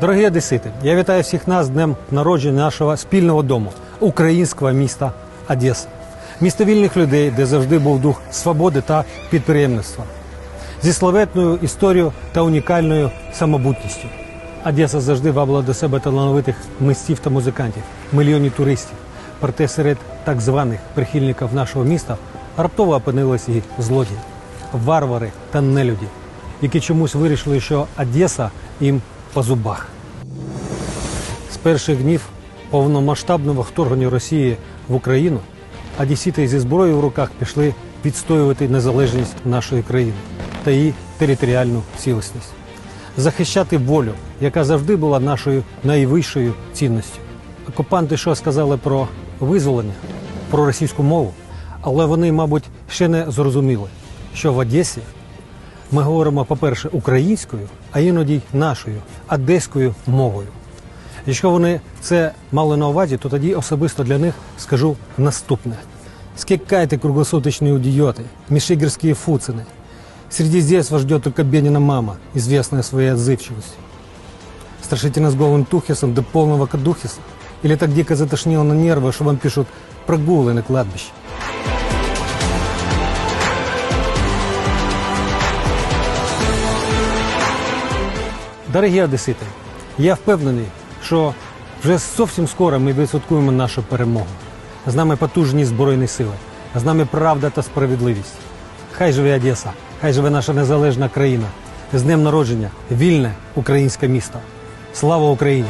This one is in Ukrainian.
Дорогі одесити, я вітаю всіх нас з днем народження нашого спільного дому, українського міста Одеса. Місто вільних людей, де завжди був дух свободи та підприємництва. Зі славетною історією та унікальною самобутністю. Одеса завжди вабила до себе талановитих митців та музикантів, мільйонів туристів. Проте серед так званих прихильників нашого міста раптово опинилися і злодії, варвари та нелюді, які чомусь вирішили, що Одеса їм по зубах. З перших днів повномасштабного вторгнення Росії в Україну одесіти зі зброєю в руках пішли відстоювати незалежність нашої країни та її територіальну цілісність, захищати волю, яка завжди була нашою найвищою цінністю. Окупанти що сказали про визволення, про російську мову, але вони, мабуть, ще не зрозуміли, що в Одесі ми говоримо, по-перше, українською, а іноді й нашою одеською мовою. Якщо вони це мали на увазі, то тоді особисто для них скажу наступне. Скикайте круглосуточные идиоты, мишигерские фуцины. Среди здесь вас ждет только Бенина мама, известная своей отзывчивостью. Страшите нас голым тухисом до полного кадухиса? Или так дико затошнило на нервы, что вам пишут прогулы на кладбище? Дорогі одесити, я впевнений, що вже зовсім скоро ми відсвяткуємо нашу перемогу. З нами потужні збройні сили, з нами правда та справедливість. Хай живе Одеса, хай живе наша незалежна країна. З днем народження, вільне українське місто. Слава Україні!